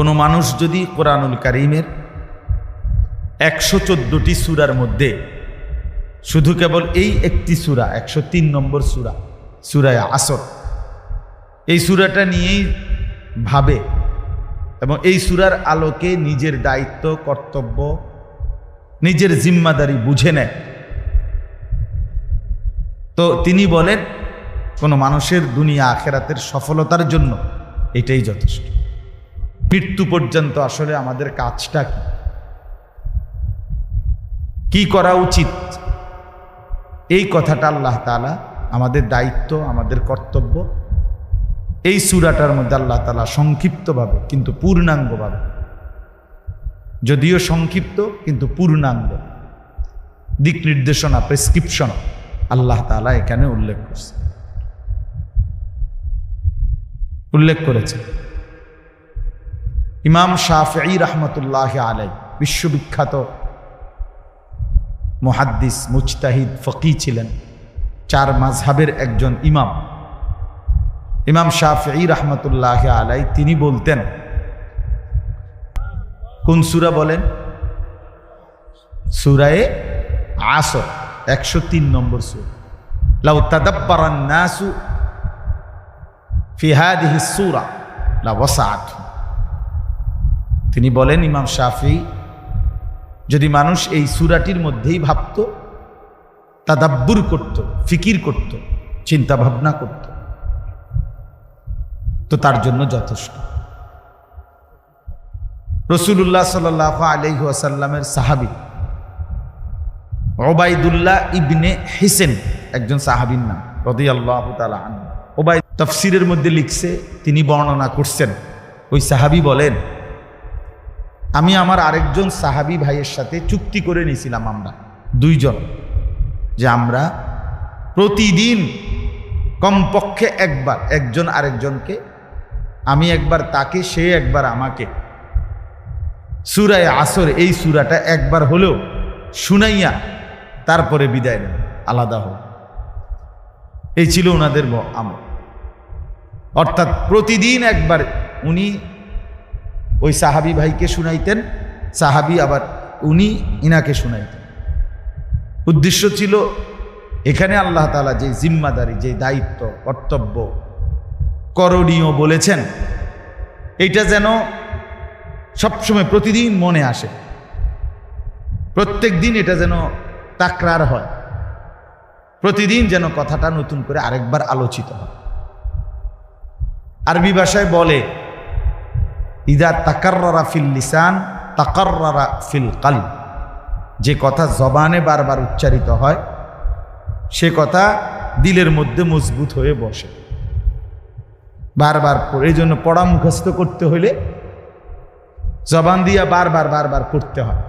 কোনো মানুষ যদি কোরআনুল কারিমের একশো চোদ্দোটি সুরার মধ্যে শুধু কেবল এই একটি সুরা, একশো তিন নম্বর সুরা, সুরায় আসর, এই সুরাটা নিয়েই ভাবে এবং এই সুরার আলোকে নিজের দায়িত্ব, কর্তব্য, নিজের জিম্মাদারি বুঝে নেয়। তো তিনি বলেন, কোনো মানুষের দুনিয়া আখেরাতের সফলতার জন্য এটাই যথেষ্ট। মৃত্যু পর্যন্ত আসলে আমাদের কাজটা কি? কি করা উচিত? এই কথাটা আল্লাহ তালা আমাদের দায়িত্ব, আমাদের কর্তব্য। এই সুরাটার মধ্যে আল্লাহ তালা সংক্ষিপ্তভাবে কিন্তু পূর্ণাঙ্গভাবে। যদিও সংক্ষিপ্ত, কিন্তু পূর্ণাঙ্গ। দিক নির্দেশনা, প্রেসক্রিপশন আল্লাহ তালা এখানে উল্লেখ করছে উল্লেখ করেছে ইমাম শাফি রহমতুল্লাহ আলাই বিশ্ববিখ্যাত মুহাদ্দিস, মুজতাহিদ ফকি ছিলেন। চার মাঝহাবের একজন ইমাম। ইমাম শাফি রহমতুল্লাহ আলাই তিনি বলতেন, কোন সুরা বলেন? সুরায়ে আসর, একশো তিন নম্বর সুর। লাউ তাদাব্বারান নাসু ফি হাদিহি সূরা লা ওয়াসাআতহুম তিনি বলেন, ইমাম শাফি, যদি মানুষ এই সুরাটির মধ্যেই ভাবত, তাদাব্বুর করত, ফিকির করত চিন্তা ভাবনা করত, তো তার জন্য যথেষ্ট। রসুল্লাহ সাল আলহি আসাল্লামের সাহাবি ওবায়দুল্লাহ ইবনে হিসেন, একজন সাহাবির নাম রদি আল্লাহ ওবাই তফসিরের মধ্যে লিখছে, তিনি বর্ণনা করছেন। ওই সাহাবি বলেন আমি আমার আরেকজন সাহাবি ভাইয়ের সাথে চুক্তি করে নিয়েছিলাম আমরা, দুইজন, যে আমরা প্রতিদিন কমপক্ষে একবার একজন আরেকজনকে, আমি একবার তাকে, সে একবার আমাকে। সুরায় আসর এই সুরাটা একবার হলেও শুনাইয়া তারপরে বিদায় নেন, আলাদা হোক এই ছিল ওনাদের আমল। অর্থাৎ প্রতিদিন একবার উনি ওই সাহাবি ভাইকে শুনাইতেন, সাহাবি আবার উনি ইনাকে শুনাইতেন। উদ্দেশ্য ছিল, এখানে আল্লাহ তালা যে জিম্মাদারি, যে দায়িত্ব, কর্তব্য করণীয় বলেছেন, এইটা যেন সবসময় প্রতিদিন মনে আসে। প্রত্যেক দিন এটা যেন তাকরার হয়। প্রতিদিন যেন কথাটা নতুন করে আরেকবার আলোচিত হয়। আরবি ভাষায় বলে ইদা তাকাররা ফিল লিসান তাকাররা ফিল কাল যে কথা জবানে বারবার উচ্চারিত হয়, সে কথা দিলের মধ্যে মজবুত হয়ে বসে। বারবার এই জন্য পড়া মুখস্থ করতে হলে জবান দিয়া বারবার বারবার করতে হয়।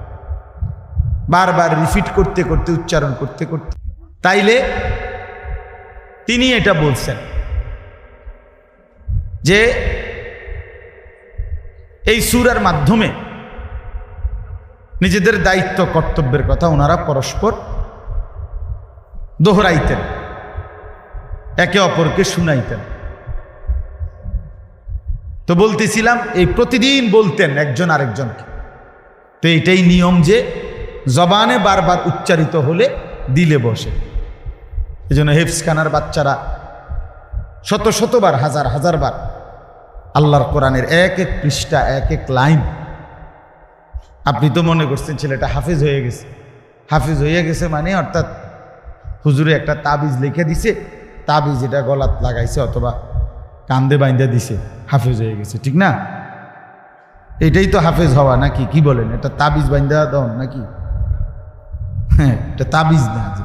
বারবার রিপিট করতে করতে, উচ্চারণ করতে করতে। তাইলে তিনি এটা বলছেন যে এই সুরার মাধ্যমে নিজেদের দায়িত্ব, কর্তব্যের কথা ওনারা পরস্পর দোহরাইতেন, একে অপরকে শুনাইতেন। তো বলতেছিলাম, এই প্রতিদিন বলতেন একজন আরেকজনকে। তো এইটাই নিয়ম যে জবানে বারবার উচ্চারিত হলে দিলে বসে। এই জন্য হেফসখানার বাচ্চারা শত শতবার, হাজার হাজার বার আল্লাহর কোরআনের এক এক পৃষ্ঠা, এক এক লাইন। আপনি তো মনে করছেন ছেলেটা হাফিজ হয়ে গেছে। হাফিজ হয়ে গেছে মানে অর্থাৎ হুজুরে একটা তাবিজ লিখে দিছে, তাবিজ এটা গলাত লাগাইছে অথবা কান্দে বাইন্দা দিছে, হাফেজ হয়ে গেছে, ঠিক না? এটাই তো হাফেজ হওয়া নাকি? কি বলেন? এটা তাবিজ বাইন্দা দাও নাকি? হ্যাঁ এটা তাবিজ না যে।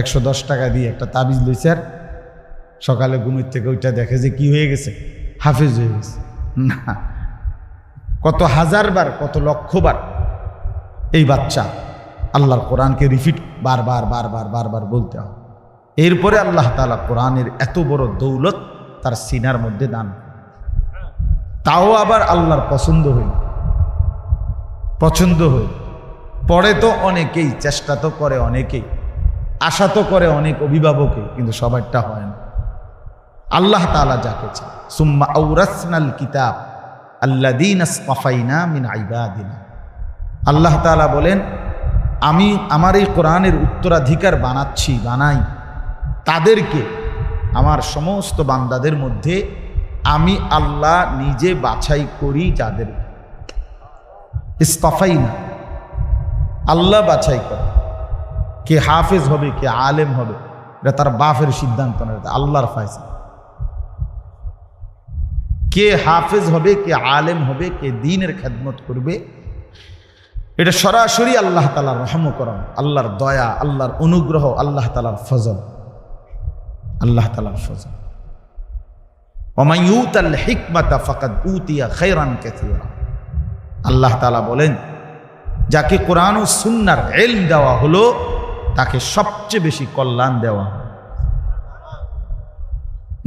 একশো দশ টাকা দিয়ে একটা তাবিজ লইছে আর সকালে ঘুমের থেকে ওইটা দেখে যে কি হয়ে গেছে। হাফেজ। হয়ে গেছে না, কত হাজার বার, কত লক্ষ বার এই বাচ্চা আল্লাহর কোরআনকে রিপিট বারবার বারবার বারবার বলতে হয়। এরপরে আল্লাহ তালা কোরআনের এত বড় দৌলত তার সিনার মধ্যে দান তাও আবার আল্লাহর পছন্দ হইল পছন্দ হইল পড়ে তো অনেকেই, চেষ্টা তো করে অনেকেই, আশা তো করে অনেক অভিভাবকে, কিন্তু সবারটা হয় না। আল্লাহ তালা যাকে আউরাসনাল কিতাব মিন আইবাদিনা আল্লাহ তাআলা বলেন, আমি আমার এই কোরআনের উত্তরাধিকার বানাচ্ছি, বানাই। তাদেরকে, আমার সমস্ত বান্দাদের মধ্যে আমি আল্লাহ নিজে বাছাই করি যাদের। ইস্তফাই না আল্লাহ বাছাই করে। কে হাফেজ হবে, কে আলেম হবে, এটা তার বাফের সিদ্ধান্ত না আল্লাহর ফায়সা কে হাফেজ হবে, কে আলেম হবে, কে দিনের খেদমত করবে, এটা সরাসরি আল্লাহ তালার রহমকরণ আল্লাহর দয়া, আল্লাহর অনুগ্রহ, আল্লাহ তালার ফজল, আল্লাহ তালার ফজল। আল হিকমাতা ফাকাদ উতিয়া খৈরান কেথিরা আল্লাহ তালা বলেন, যাকে কোরআন ও সুন্নার এলম দেওয়া হলো, তাকে সবচেয়ে বেশি কল্যাণ দেওয়া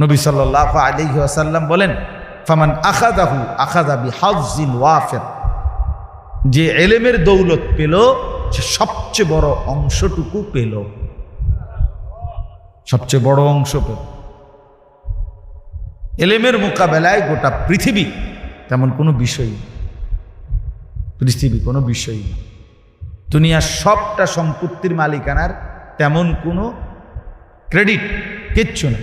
নবী সাল্লাহ আলী আসাল্লাম বলেন ফামান আখাদাহু আখাদাবি হাফজিন ওয়াফের। যে এলেমের দৌলত পেল, সে সবচেয়ে বড় অংশটুকু পেল। সবচেয়ে বড় অংশ পেল। এলেমের মোকাবেলায় গোটা পৃথিবী তেমন কোনো বিষয় পৃথিবী কোনো বিষয় না দুনিয়ার সবটা সম্পত্তির মালিকানার তেমন কোনো ক্রেডিট কিচ্ছু না